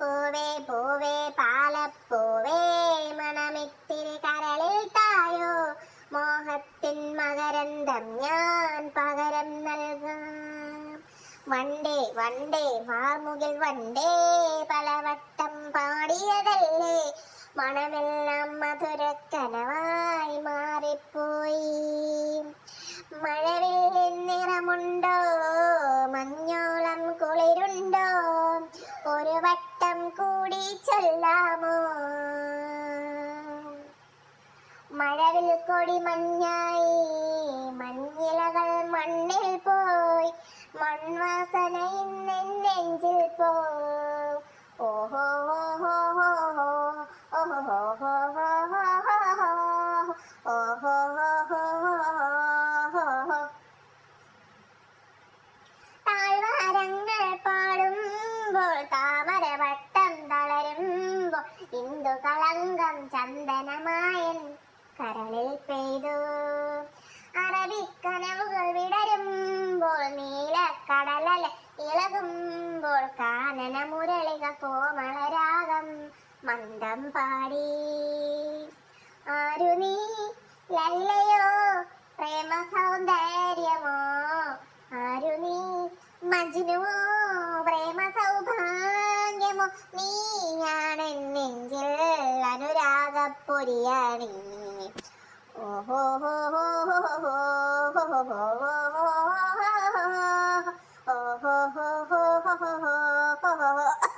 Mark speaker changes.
Speaker 1: പൂവേ പൂവേ പാലപ്പൂവേ മണമിത്തിരി കരളിൽ തായോ. മോഹത്തിൻ മകരന്തം ഞാൻ പകരം നൽകാം. വണ്ടേ വണ്ടേ വാർമുകിൽ വണ്ടേ പലവട്ടം പാടിയതല്ലേ. മണമെല്ലാം മധുരക്കനവായി മാറിപ്പോയി. മഴവിൽ നിറമുണ്ടോ? മഞ്ഞോളം കുളിരുണ്ടോ? ഒരു വട്ടം ചൊല്ലാമോ മഴവിൽ കൊടി മഞ്ഞായി മഞ്ഞിലകൾ മണ്ണിൽ പോയി മൺവാസന ഇന്ന് നെഞ്ചിൽ പോ ഓഹോ ഓഹോ ഓഹോ ഓഹോ ഓഹോ ഓഹോ താഴ്വാരങ്ങൾ പാടുമ്പോൾ താമരവട്ടം ഇന്ദു കളങ്കം ചന്ദനമായൻ കരളിൽ പെയ്തു. അറബിക്കനവുകൾ വിടരുമ്പോൾ നീലക്കടലല ഇളകുമ്പോൾ കാനന മുരളിക കോമളരാഗം മന്ദം പാടി. ആരു നീ ലല്ലയോ? പ്രേമ സൗന്ദര്യമോ? ആരു നീ മജ്നുവോ? പ്രേമ സൗഭാഗ്യമോ? നീയാണ് അനുരാഗപ്പൊരിയാണി ഓഹോ ഹോ ഹോ ഹോ ഹോ ഹോ ഹോ ഹോ ഹോ ഹോ ഹോ ഹോ ഹോ ഹോ ഹോ ഹോ ഹോ